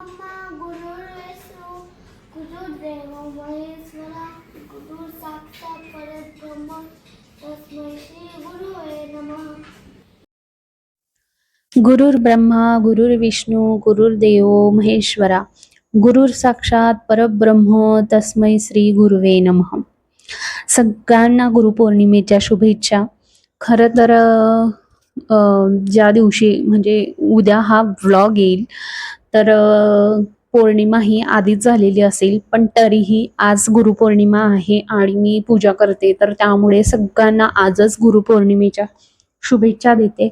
ब्रह्मा महेश्वरा गुरु साक्षात परब्रह्म तस्मै श्री गुरुवे नमः गुरुर् ब्रह्मा गुरुर्विष्णू गुरुर्देव महेश्वरा गुरुर साक्षात परब्रह्म तस्मै श्री गुरुवे नमः सगळ्यांना गुरुपौर्णिमेच्या शुभेच्छा. खरं तर ज्या दिवशी म्हणजे उद्या हा व्लॉग येईल तर पौर्णिमा ही आधीच झालेली असेल पण तरीही आज गुरुपौर्णिमा आहे आणि मी पूजा करते. तर त्यामुळे सगळ्यांना आजच गुरुपौर्णिमेच्या शुभेच्छा देते.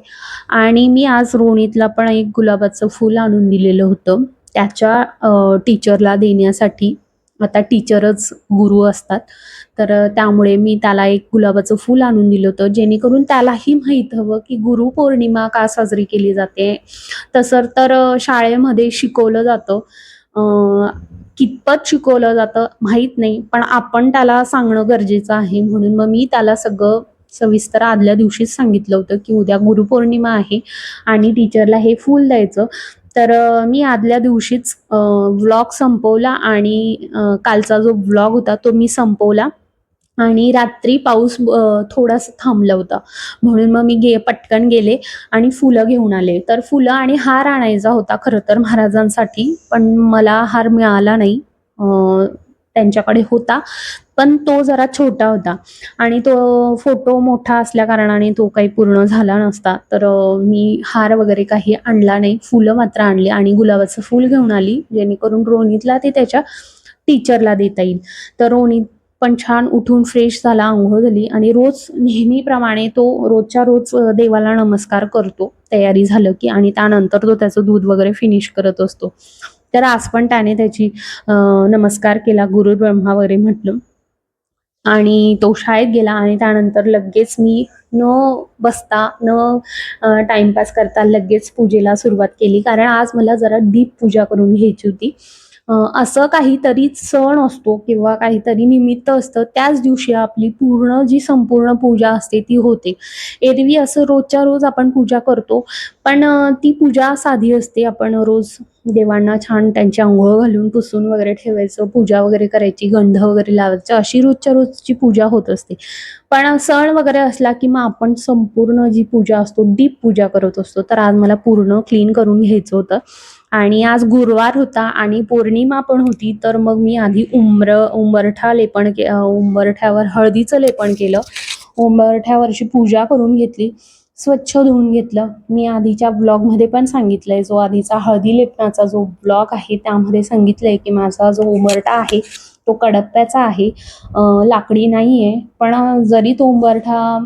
आणि मी आज रोणीतला पण एक गुलाबाचं फूल आणून दिलेलं होतं. त्याच्या टीचरला देण्यासाठी आता टीचरच गुरु असतात. तर त्यामुळे मी त्याला एक गुलाबाचं फूल आणून दिलं होतं. जेणेकरून त्यालाही माहीत हवं की गुरुपौर्णिमा का साजरी केली जाते. तसं तर शाळेमध्ये शिकवलं जातं. कितपत शिकवलं जातं माहीत नाही. पण आपण त्याला सांगणं गरजेचं आहे. म्हणून मग मी त्याला सगळं सविस्तर आदल्या दिवशीच सांगितलं होतं की उद्या गुरुपौर्णिमा आहे आणि टीचरला हे फूल द्यायचं. तर मी आदल्या दिवशीच व्लॉग संपवला आणि कालचा जो व्लॉग होता तो मी संपवला. आणि रात्री पाऊस थोडासा थांबला होता. म्हणून मग मी गे पटकन गेले आणि फुलं घेऊन आले. तर फुलं आणि हार आणायचा होता खरं तर महाराजांसाठी पण मला हार मिळाला नाही. त्यांच्याकडे होता. पण तो जरा छोटा होता. आणि तो फोटो मोठा असल्या कारणाने तो काही पूर्ण झाला नसता. तर मी हार वगैरे काही आणला नाही. फुलं मात्र आणली आणि गुलाबाचं फूल घेऊन आली. जेणेकरून रोनीतला ते त्याच्या टीचरला देता येईल. तर रोहित पण छान उठून फ्रेश झाला आंघोळ झाली आणि रोज नेहमीप्रमाणे तो रोजच्या रोज देवाला नमस्कार करतो. तयारी झालं की आणि त्यानंतर तो त्याचं दूध वगैरे फिनिश करत असतो. तर आज पण त्याने त्याची नमस्कार केला. गुरु ब्रह्मा वगैरे म्हटलं. आणि तो शाळेत गेला आणि त्यानंतर लगेच मी न बसता न टाइमपास करता लगेच पूजेला सुरुवात केली. कारण आज मला जरा दीप पूजा करून घ्यायची होती. असं काहीतरी सण असतो किंवा काहीतरी निमित्त असतं त्याच दिवशी आपली पूर्ण जी संपूर्ण पूजा असते ती होते. एरवी असं रोजच्या रोज आपण पूजा करतो पण ती पूजा साधी असते. आपण रोज देवांना छान त्यांची आंघोळ घालून पुसून वगैरे ठेवायचं पूजा वगैरे करायची गंध वगैरे लावायचं अशी रोजच्या रोजची पूजा होत असते. पण सण वगैरे असला की मग आपण संपूर्ण जी पूजा असतो डीप पूजा करत असतो. तर आज मला पूर्ण क्लीन करून घ्यायचं होतं. आणि आज गुरुवार होता आणि पौर्णिमा पण होती तर मग मी आधी उंबर उंबरठा लेपण के उंबरठ्यावर हळदीचं लेपण केलं. उंबरठ्यावरची पूजा करून घेतली स्वच्छ धुवून घेतलं. मी आधीच्या ब्लॉगमध्ये पण सांगितलंय जो आधीचा हळदी लेपनाचा जो ब्लॉग आहे त्यामध्ये सांगितलंय की माझा जो उंबरठा आहे तो कडप्प्याचा आहे. लाकडी नाही आहे पण जरी तो उंबरठा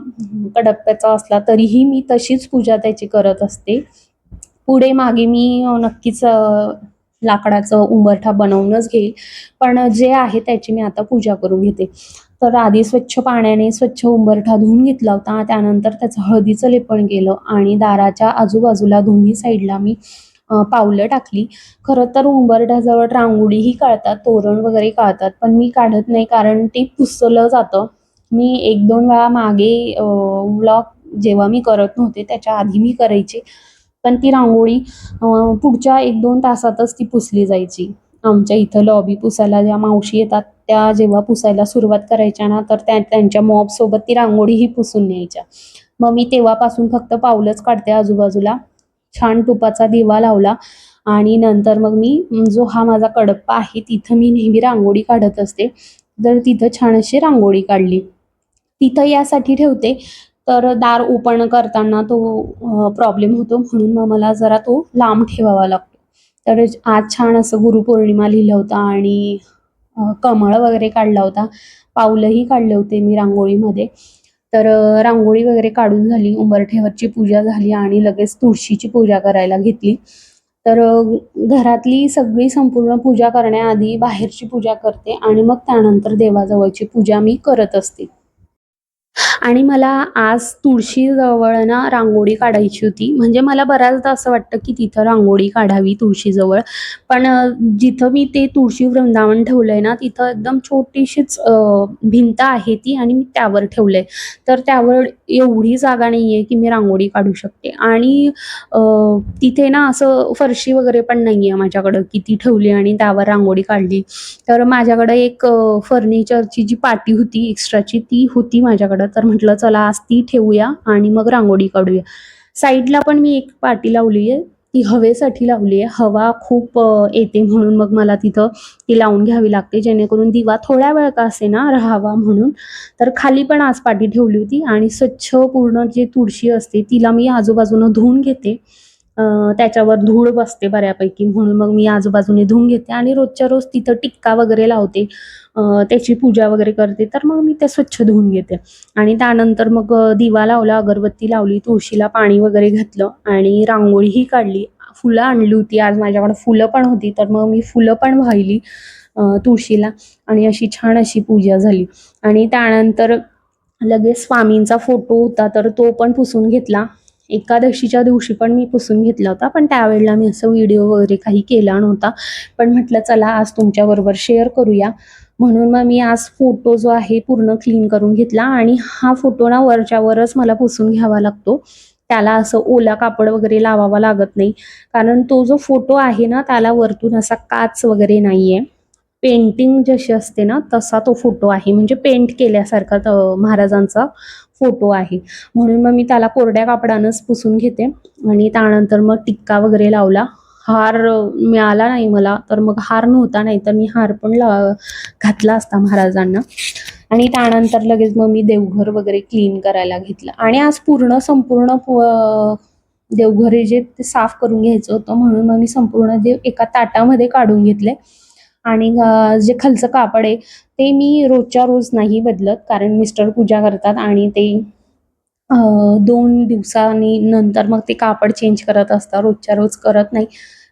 कडप्प्याचा असला तरीही मी तशीच पूजा त्याची करत असते. पुढे मागे मी नक्कीच लाकडाचं उंबरठा बनवूनच घेईल. पण जे आहे त्याची मी आता पूजा करून घेते. तर आधी स्वच्छ पाण्याने स्वच्छ उंबरठा धुवून घेतला होता. त्यानंतर त्याचं हळदीचं लेपण केलं आणि दाराच्या आजूबाजूला दोन्ही साईडला मी पावलं टाकली. खरं तर उंबरठ्याजवळ रांगोळीही काढतात तोरण वगैरे काढतात पण मी काढत नाही कारण ते पुसलं जातं. मी एक दोन वेळा मागे व्लॉग जेव्हा मी करत नव्हते त्याच्या आधी मी करायचे. पण ती रांगोळी पुढच्या एक दोन तासातच ती पुसली जायची. आमच्या इथं लॉबी पुसायला ज्या मावशी येतात त्या जेव्हा पुसायला सुरुवात करायच्या ना तर त्या त्यांच्या मॉपसोबत ती रांगोळीही पुसून न्यायच्या. मग मी तेव्हापासून फक्त पावलंच काढते आजूबाजूला. छान तुपाचा दिवा लावला आणि नंतर मग मी जो हा माझा कडप्पा आहे तिथं मी नेहमी रांगोळी काढत असते. तर तिथं छान अशी रांगोळी काढली तिथं यासाठी ठेवते तर दार ओपन करताना तो प्रॉब्लेम होतो. म्हणून मग मला जरा तो लांब ठेवावा लागतो. तर आज छान असं गुरुपौर्णिमा लिहिलं होतं आणि कमळ वगैरे काढला होता. पावलंही काढले होते मी रांगोळीमध्ये. तर रांगोळी वगैरे काढून झाली. उंबरठेवरची पूजा झाली आणि लगेच तुळशीची पूजा करायला घेतली. तर घरातली सगळी संपूर्ण पूजा करण्याआधी बाहेरची पूजा करते आणि मग त्यानंतर देवाजवळची पूजा मी करत असते. आणि मला आज तुळशीजवळ ना रांगोळी काढायची होती. म्हणजे मला बऱ्याचदा असं वाटतं की तिथं रांगोळी काढावी तुळशीजवळ. पण जिथं मी ते तुळशी वृंदावन ठेवलं आहे ना तिथं एकदम छोटीशीच भिंत आहे ती आणि मी त्यावर ठेवलं आहे तर त्यावर एवढी जागा नाही आहे की मी रांगोळी काढू शकते. आणि तिथे ना असं फरशी वगैरे पण नाही आहे माझ्याकडं की ती ठेवली आणि त्यावर रांगोळी काढली. तर माझ्याकडे एक फर्निचरची जी पाटी होती एक्स्ट्राची ती होती माझ्याकडं. तर म्हटलं चला आज ती ठेवूया आणि मग रांगोळी काढूया. साईडला पण मी एक पाटी लावली आहे ती हवेसाठी लावली आहे. हवा खूप येते म्हणून मग मला तिथं ती लावून घ्यावी लागते जेणेकरून दिवा थोड्या वेळ का असे ना राहावा म्हणून. तर खाली पण आज पाटी ठेवली होती आणि स्वच्छ पूर्ण जे तुळशी असते तिला मी आजूबाजूनं धुवून घेते. त्याच्यावर धूळ बसते बऱ्यापैकी. म्हणून मग मी आजूबाजूने धुवून घेते आणि रोजच्या रोज तिथं टिक्का वगैरे लावते. त्याची पूजा वगैरे करते. तर मग मी ते स्वच्छ धुवून घेते. आणि त्यानंतर मग दिवा लावला अगरबत्ती लावली तुळशीला पाणी वगैरे घातलं आणि रांगोळीही काढली. फुलं आणली होती. आज माझ्याकडे फुलं पण होती. तर मग मी फुलं पण वाहिली तुळशीला. आणि अशी छान अशी पूजा झाली. आणि त्यानंतर लगेच स्वामींचा फोटो होता. तर तो पण पुसून घेतला. एकादशीच्या दिवशी पण मी पुसून घेतला होता पण त्यावेळेला मी असं व्हिडिओ वगैरे काही केला नव्हता. पण म्हटलं चला आज तुमच्याबरोबर शेअर करूया. म्हणून मग मी आज फोटो जो आहे पूर्ण क्लीन करून घेतला आणि हा फोटो ना वरच्या वरच मला पुसून घ्यावा लागतो. त्याला असं ओला कापड वगैरे लावावा लागत नाही. कारण तो जो फोटो आहे ना त्याला वरतून असा काच वगैरे नाही आहे पेंटिंग जशी असते ना तसा तो फोटो आहे. म्हणजे पेंट केल्यासारखा महाराजांचा. फोटो आहे. म्हणून मग मी त्याला कोरड्या कापडानंच पुसून घेते. आणि त्यानंतर मग टिक्का वगैरे लावला. हार मिळाला नाही मला तर मग हार नव्हता नाही तर मी हार पण ला घातला असता महाराजांना. आणि त्यानंतर लगेच मग मी देवघर वगैरे क्लीन करायला घेतलं. आणि आज पूर्ण संपूर्ण देवघर हे जे ते साफ करून घ्यायचं होतं म्हणून मग मी संपूर्ण देव एका ताटामध्ये काढून घेतले. आणि जे खालचं कापड आहे ते मी रोजच्या रोज नाही बदलत कारण मिस्टर पूजा करतात आणि ते दोन दिवसांनी नंतर मग ते कापड चेंज करत असतात रोजच्या रोज करत नाही.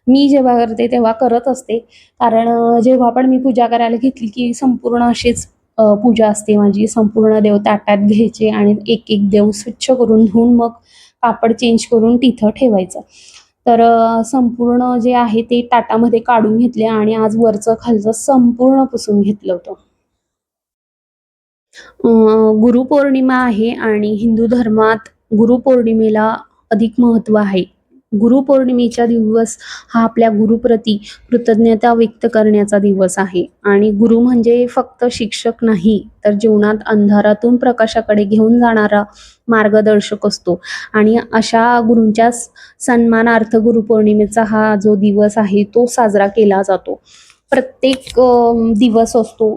मी जेव्हा करते तेव्हा करत असते. कारण जेव्हा पण मी पूजा करायला घेतली की संपूर्ण अशीच पूजा असते माझी. संपूर्ण देव ताटात घ्यायचे आणि एक एक देव स्वच्छ करून धुवून मग कापड चेंज करून तिथं ठेवायचं. तर संपूर्ण जे आहे ते ताटामध्ये काढून घेतले आणि आज वरचं खालचं संपूर्ण पुसून घेतलं होतं. गुरुपौर्णिमा आहे आणि हिंदू धर्मात गुरुपौर्णिमेला अधिक महत्त्व आहे. गुरुपौर्णिमेचा दिवस हा आपल्या गुरुप्रती कृतज्ञता व्यक्त करण्याचा दिवस आहे. आणि गुरु म्हणजे फक्त शिक्षक नाही तर जीवनात अंधारातून प्रकाशाकडे घेऊन जाणारा मार्गदर्शक असतो. आणि अशा गुरूंच्या सन्मानार्थ गुरुपौर्णिमेचा हा जो दिवस आहे तो साजरा केला जातो. प्रत्येक दिवस असतो.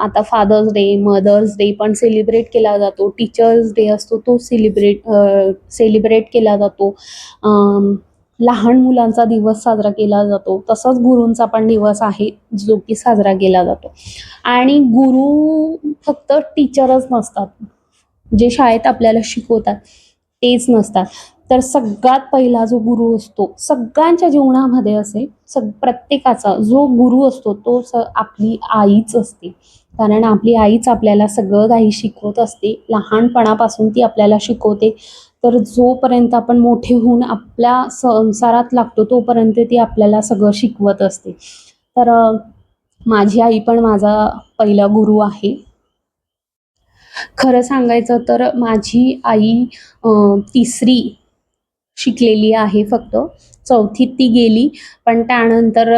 आता फादर्स डे मदर्स डे पण सेलिब्रेट केला जातो. टीचर्स डे असतो तो सेलिब्रेट सेलिब्रेट केला जातो. लहान मुलांचा दिवस साजरा केला जातो. तसंच गुरूंचा पण दिवस आहे जो की साजरा केला जातो. आणि गुरु फक्त टीचरच नसतात. जे शाळेत आपल्याला शिकवतात तेच नसतात. तर सगळ्यात पहिला जो गुरु असतो सगळ्यांच्या जीवनामध्ये असे सग प्रत्येकाचा जो गुरु असतो तो स आपली आईच असते. कारण आपली आईच आपल्याला सगळं काही शिकवत असते. लहानपणापासून ती आपल्याला शिकवते. तर जोपर्यंत आपण मोठे होऊन आपल्या संसारात लागतो तोपर्यंत ती आपल्याला सगळं शिकवत असते. तर माझी आई पण माझा पहिला गुरु आहे. खरं सांगायचं तर माझी आई तिसरी शिकलेली आहे फक्त. चौथीत ती गेली पण त्यानंतर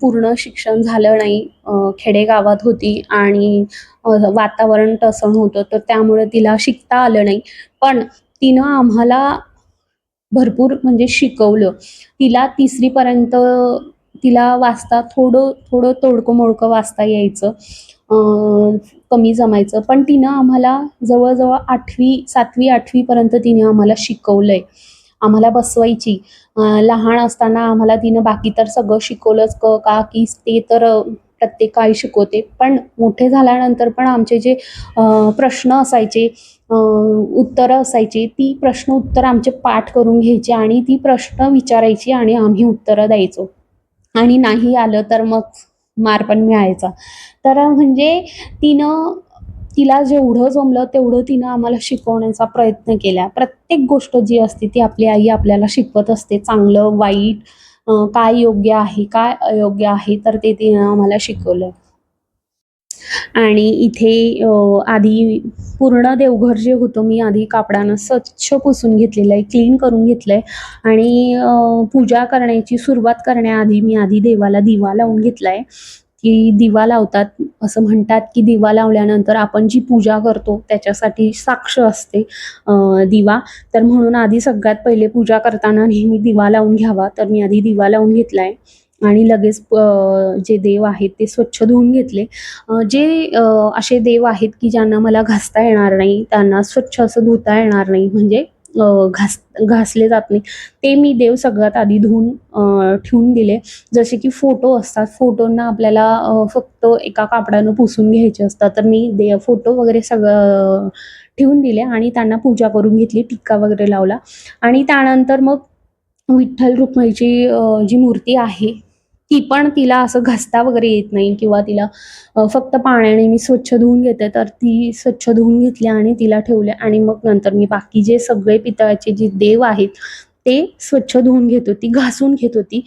पूर्ण शिक्षण झालं नाही. खेडेगावात होती आणि वातावरण तसं होतं तर त्यामुळे तिला शिकता आलं नाही. पण तिनं आम्हाला भरपूर म्हणजे शिकवलं. तिला तिसरीपर्यंत तिला वाचता थोडं थोडं तोडकं मोडकं वाचता यायचं. कमी जमायचं. पण तिनं आम्हाला जवळजवळ आठवी सातवी आठवीपर्यंत तिने आम्हाला शिकवलं आहे आम्हाला बसवायची. लहान असताना आम्हाला तिनं बाकी तर सगळं शिकवलंच क का की ते तर प्रत्येक काही शिकवते. पण मोठे झाल्यानंतर पण आमचे जे प्रश्न असायचे उत्तरं असायची ती प्रश्न उत्तर आमचे पाठ करून घ्यायची आणि ती प्रश्न विचारायची आणि आम्ही उत्तरं द्यायचो. आणि नाही आलं तर मग मार पण मिळायचा. तर म्हणजे तिनं तिला जेवढं जमलं तेवढं तिनं आम्हाला शिकवण्याचा प्रयत्न केला. प्रत्येक गोष्ट जी असते ती आपली आई आपल्याला शिकवत असते. चांगलं वाईट काय योग्य आहे काय अयोग्य आहे तर ते तिनं आम्हाला शिकवलं. आणि इथे आधी पूर्ण देवघर जे होतं मी आधी कापडानं स्वच्छ पुसून घेतलेलं आहे क्लीन करून घेतलं आहे आणि पूजा करण्याची सुरुवात करण्याआधी मी आधी देवाला दिवा लावून घेतला आहे की दिवा लावतात असं म्हणतात की दिवा लावल्यानंतर आपण जी पूजा करतो त्याच्यासाठी साक्ष असते दिवा. तर म्हणून आधी सगळ्यात पहिले पूजा करताना नेहमी दिवा लावून घ्यावा. तर मी आधी दिवा लावून घेतला आहे आणि लगेच जे देव आहेत ते स्वच्छ धुवून घेतले. जे असे देव आहेत की ज्यांना मला घासता येणार नाही त्यांना स्वच्छ असं धुता येणार नाही. म्हणजे घास घासले जात नाही. ते मी देव सगळ्यात आधी धुवून ठेवून दिले. जसे की फोटो असतात. फोटोंना आपल्याला फक्त एका कापडानं पुसून घ्यायचे असतात. तर मी दे फोटो वगैरे सगळं ठेवून दिले आणि त्यांना पूजा करून घेतली. टिक्का वगैरे लावला. आणि त्यानंतर मग विठ्ठल रुक्माईची जी मूर्ती आहे ती पण तिला असं घसता वगैरे येत नाही किंवा तिला फक्त पाण्याने मी स्वच्छ धुवून घेते तर ती स्वच्छ धुवून घेतली आणि तिला ठेवले आणि मग नंतर मी बाकी जे सगळे पितळाचे जे देव आहेत ते स्वच्छ धुवून घेत होती घासून घेत होती.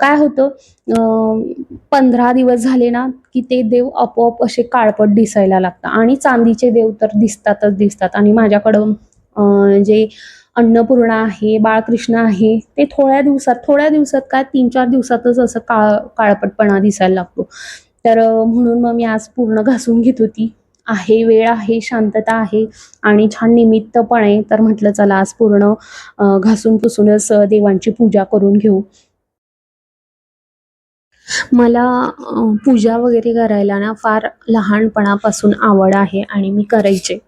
काय होतं पंधरा दिवस झाले ना की ते देव आपोआप असे काळपट दिसायला लागतात आणि चांदीचे देव तर दिसतातच दिसतात आणि माझ्याकडं जे अन्नपूर्णा आहे बाळकृष्ण आहे ते थोड्या दिवसात थोड्या दिवसात काय तीन चार दिवसातच असं काळ काळपटपणा दिसायला लागतो. तर म्हणून मग मी आज पूर्ण घासून घेत होती. आहे वेळ आहे शांतता आहे आणि छान निमित्त पण आहे तर म्हटलं चला आज पूर्ण घासून पुसूनच देवांची पूजा करून घेऊ. मला पूजा वगैरे करायला ना फार लहानपणापासून आवड आहे आणि मी करायचे.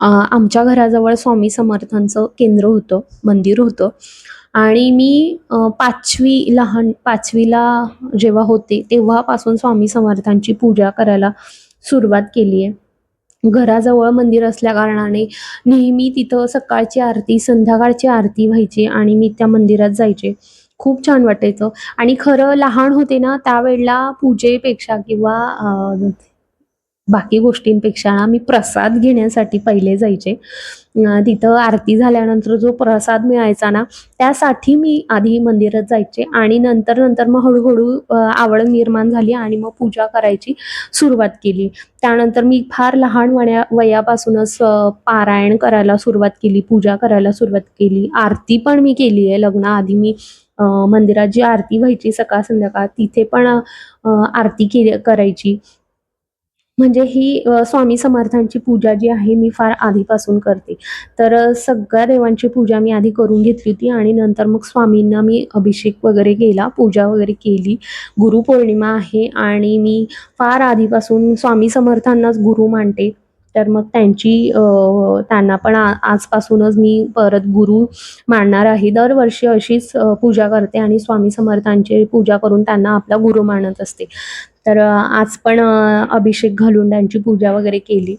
आमच्या घराजवळ स्वामी समर्थांचं केंद्र होतं मंदिर होतं. आणि मी पाचवी लहान पाचवीला जेव्हा होते तेव्हापासून स्वामी समर्थांची पूजा करायला सुरुवात केली आहे. घराजवळ मंदिर असल्या कारणाने नेहमी तिथं सकाळची आरती संध्याकाळची आरती व्हायची आणि मी त्या मंदिरात जायचे. खूप छान वाटायचं. आणि खरं लहान होते ना त्यावेळेला पूजेपेक्षा किंवा बाकी गोष्टींपेक्षा ना मी प्रसाद घेण्यासाठी पहिले जायचे. तिथं आरती झाल्यानंतर जो प्रसाद मिळायचा ना त्यासाठी मी आधी मंदिरात जायचे आणि नंतर नंतर मग हळूहळू आवड निर्माण झाली आणि मग पूजा करायची सुरुवात केली. त्यानंतर मी फार लहान वया वयापासूनच पारायण करायला सुरुवात केली पूजा करायला सुरुवात केली. आरती पण मी केली आहे. लग्नाआधी मी मंदिरात जी आरती व्हायची सकाळ संध्याकाळ तिथे पण आरती केली करायची. म्हणजे ही स्वामी समर्थांची पूजा जी आहे मी फार आधीपासून करते. तर सगळ्या देवांची पूजा मी आधी करून घेतली होती आणि नंतर मग स्वामींना मी अभिषेक वगैरे केला पूजा वगैरे केली. गुरुपौर्णिमा आहे आणि मी फार आधीपासून स्वामी समर्थांनाच गुरु मानते. तर मग त्यांची त्यांना पण आजपासूनच मी परत गुरु मानणार आहे. दरवर्षी अशीच पूजा करते आणि स्वामी समर्थांची पूजा करून त्यांना आपला गुरु मानत असते. तर आज पण अभिषेक घालून त्यांची पूजा वगैरे केली.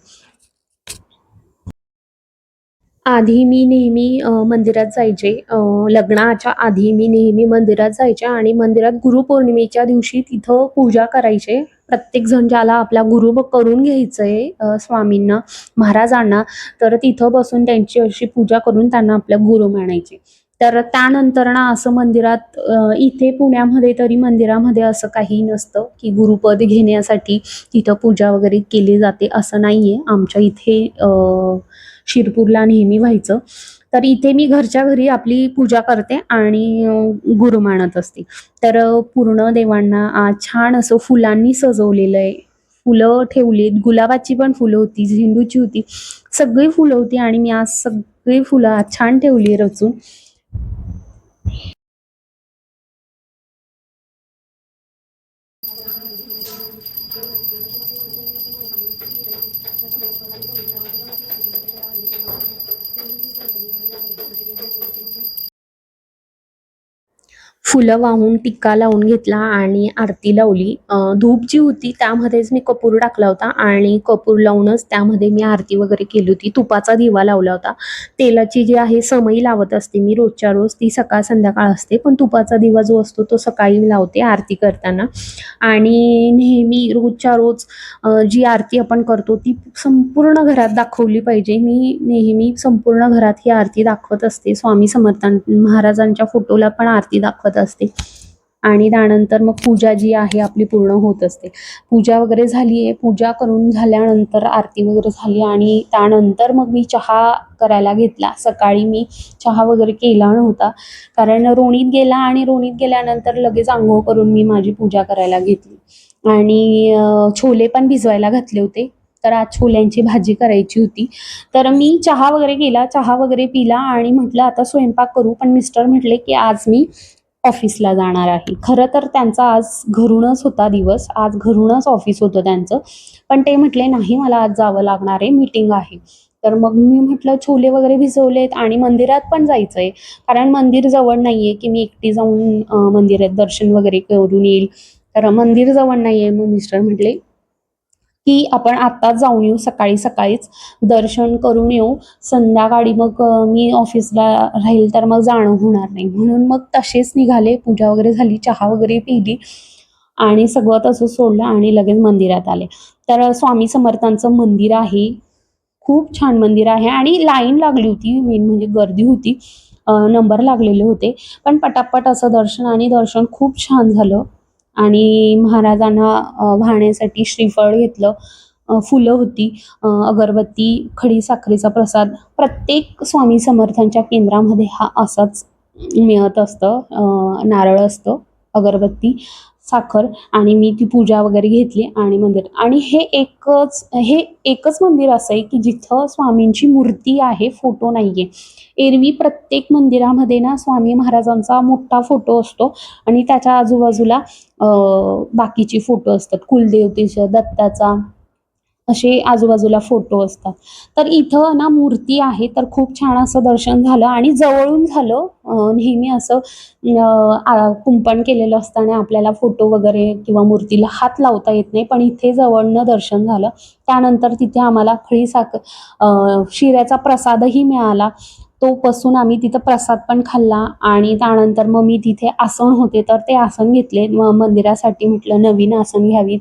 आधी मी नेहमी मंदिरात जायचे. लग्नाच्या आधी मी नेहमी मंदिरात जायचे आणि मंदिरात गुरुपौर्णिमेच्या दिवशी तिथं पूजा करायचे. प्रत्येक जण ज्याला आपला गुरु करून घ्यायचं आहे स्वामींना महाराजांना तर तिथं बसून त्यांची अशी पूजा करून त्यांना आपला गुरु म्हणायचे तर त्यानंतर ना असं मंदिरात इथे पुण्यामध्ये तरी मंदिरामध्ये असं काही नसतं की गुरुपद घेण्यासाठी तिथं पूजा वगैरे केली जाते असं नाहीये. आमच्या इथे शिरपूरला नेहमी व्हायचं. तर इथे मी घरच्या घरी आपली पूजा करते आणि गुरु मानत असते. तर पूर्ण देवांना छान असं फुलांनी सजवलेलं आहे. फुलं ठेवलीत. गुलाबाची पण फुलं होती झेंडूची होती. सगळी फुलं होती आणि मी आज सगळी फुलं आज छान ठेवली रचून. फुलं वाहून टिक्का लावून घेतला आणि आरती लावली. धूप जी होती त्यामध्येच मी कपूर टाकला होता आणि कपूर लावूनच त्यामध्ये मी आरती वगैरे केली होती. तुपाचा दिवा लावला होता. तेलाची जी आहे समई लावत असते मी रोजच्या रोज ती सकाळ संध्याकाळ असते पण तुपाचा दिवा जो असतो तो सकाळी लावते आरती करताना. आणि नेहमी रोजच्या रोज जी आरती आपण करतो ती संपूर्ण घरात दाखवली पाहिजे. मी नेहमी संपूर्ण घरात ही आरती दाखवत असते. स्वामी समर्थां महाराजांच्या फोटोला पण आरती दाखवत असते. आणि त्यानंतर मग पूजा जी आहे आपली पूर्ण होत असते. पूजा वगैरे झाली आहे. पूजा करून झाल्यानंतर आरती वगैरे झाली आणि त्यानंतर मग मी चहा करायला घेतला. सकाळी मी चहा वगैरे केला नव्हता. कारण रोणीत गेला आणि रोणीत गेल्यानंतर लगेच आंघोळ करून मी माझी पूजा करायला घेतली. आणि छोले पण भिजवायला घातले होते. तर आज छोल्यांची भाजी करायची होती. तर मी चहा वगैरे केला. चहा वगैरे पिला आणि म्हटलं आता स्वयंपाक करू. पण मिस्टर म्हटले की आज मी ऑफिसला जाणार आहे. खरं तर त्यांचा आज घरूनच होता दिवस. आज घरूनच ऑफिस होतं त्यांचं. पण ते म्हटले नाही मला आज जावं लागणार आहे. मीटिंग आहे. तर मग मी म्हटलं छोले वगैरे भिजवलेत आणि मंदिरात पण जायचं आहे कारण मंदिर जवळ नाही आहे की मी एकटी जाऊन मंदिरात दर्शन वगैरे करून येईल. तर मंदिर जवळ नाही आहे मग मिस्टर म्हटले की आपण आता जाऊन येऊ सकाळी सकाळीच दर्शन करून येऊ. संध्याकाळी मग मी ऑफिसला राहील तर मग जाणं होणार नाही. म्हणून मग तसेच निघाले पूजा वगैरे झाली चहा वगैरे पिली आणि सगळं तसं सोडलं आणि लगेच मंदिरात आले. तर स्वामी समर्थांचं मंदिर आहे. खूप छान मंदिर आहे आणि लाईन लागली होती मेन म्हणजे गर्दी होती. नंबर लागलेले होते. पण पटापट असं दर्शन आणि दर्शन खूप छान झालं. आणि महाराजांना वाहण्यासाठी श्रीफळ घेतलं. फुलं होती. अगरबत्ती खडी साखरेचा प्रसाद. प्रत्येक स्वामी समर्थांच्या केंद्रामध्ये हा असाच मिळत असतं. नारळ असतं अगरबत्ती. साखर आणि मी ती पूजा वगैरे घेतली आणि मंदिर. आणि हे एकच हे एकच मंदिर असं आहे की जिथं स्वामींची मूर्ती आहे फोटो नाही आहे एरवी प्रत्येक मंदिरामध्ये ना स्वामी महाराजांचा मोठा फोटो असतो आणि त्याच्या आजूबाजूला बाकीचे बाकीची फोटो असतात. कुलदेवतेच्या दत्ताचा. असे आजूबाजूला फोटो असतात. तर इथं ना मूर्ती आहे तर खूप छान असं दर्शन झालं आणि जवळून झालं नेहमी असं आ- कुंपण केलेलं असतं आणि आपल्याला फोटो वगैरे किंवा मूर्तीला हात लावता येत नाही पण इथे जवळनं दर्शन झालं. त्यानंतर तिथे आम्हाला खळी साखर शिऱ्याचा प्रसादही मिळाला. तो बसून आम्ही तिथं प्रसाद पण खाल्ला आणि त्यानंतर मग मी तिथे आसन होते तर ते आसन घेतले. म मंदिरासाठी म्हटलं नवीन आसन घ्यावीत.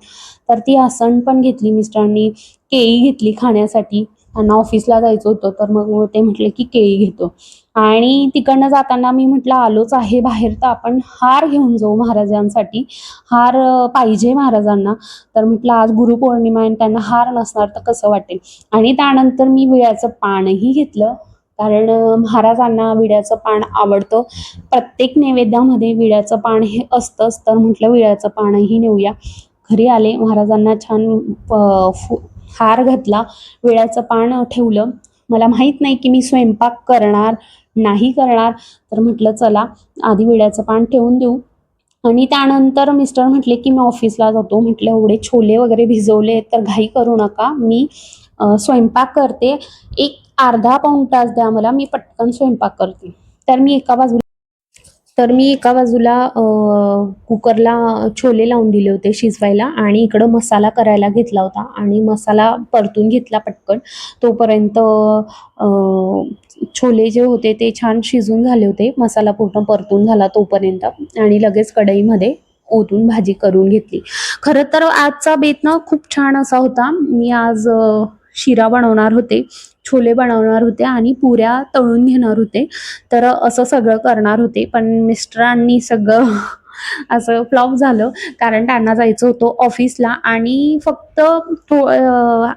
तर ती आसन पण घेतली मिस्टरांनी. केळी घेतली खाण्यासाठी. त्यांना ऑफिसला जायचं होतं तर मग ते म्हटले की केळी घेतो. आणि तिकडनं जाताना मी म्हटलं आलोच आहे बाहेर तर आपण हार घेऊन जाऊ महाराजांसाठी. हार पाहिजे महाराजांना. तर म्हटलं आज गुरुपौर्णिमा आहे आणि त्यांना हार नसणार तर कसं वाटेल? आणि त्यानंतर मी विळ्याचं पानही घेतलं. कारण महाराजांना विड्याचं पान आवडतं. प्रत्येक नैवेद्यामध्ये विड्याचं पान हे असतंच तर म्हटलं विड्याचं पानही नेऊया. घरी आले महाराजांना छान प- फु हार घातला विड्याचं पान ठेवलं. मला माहीत नाही की मी स्वयंपाक करणार नाही करणार. तर म्हटलं चला आधी विड्याचं पान ठेवून देऊ. आणि त्यानंतर मिस्टर म्हटले की मी ऑफिसला जातो. म्हटलं एवढे छोले वगैरे भिजवले तर घाई करू नका. मी स्वयंपाक करते. एक अर्धा पाऊण तास द्या मला मी पटकन स्वयंपाक करते. तर मी एका बाजूला तर मी एका बाजूला कुकरला छोले लावून दिले होते शिजवायला आणि इकडं मसाला करायला घेतला होता आणि मसाला परतून घेतला पटकन. तोपर्यंत छोले जे होते ते छान शिजून झाले होते. मसाला पूर्ण परतून झाला तोपर्यंत आणि लगेच कढईमध्ये ओतून भाजी करून घेतली. खरं तर आजचा बेत ना खूप छान असा होता. मी आज शिरा बनवणार होते. छोले बनवणार होते आणि पुऱ्या तळून घेणार होते. तर असं सगळं करणार होते. पण मिस्टरांनी सगळं असं फ्लॉप झालं. कारण त्यांना जायचं होतं ऑफिसला आणि फक्त थो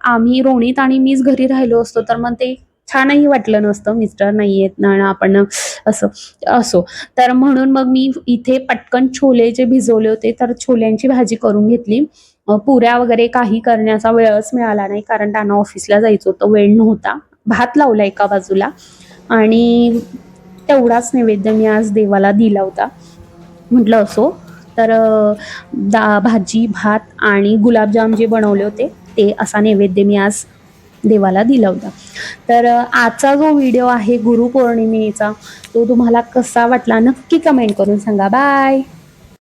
आम्ही रोणीत आणि मीच घरी राहिलो असतो. तर मग ते छानही वाटलं नसतं. मिस्टर नाही येत ना आपण असं असो. तर म्हणून मग मी इथे पटकन छोले जे भिजवले होते तर छोल्यांची भाजी करून घेतली. पुऱ्या वगैरे काही करण्याचा वेळच मिळाला नाही कारण त्यांना ऑफिसला जायचं होतं वेळ नव्हता. भात लावला एका बाजूला आणि तेवढाच नैवेद्य मी आज देवाला दिला होता. म्हटलं असो तर दा भाजी भात आणि गुलाबजाम जे बनवले होते ते असा नैवेद्य मी आज देवाला दिला होता. तर आजचा जो व्हिडिओ आहे गुरुपौर्णिमेचा तो तुम्हाला कसा वाटला नक्की कमेंट करून सांगा. बाय!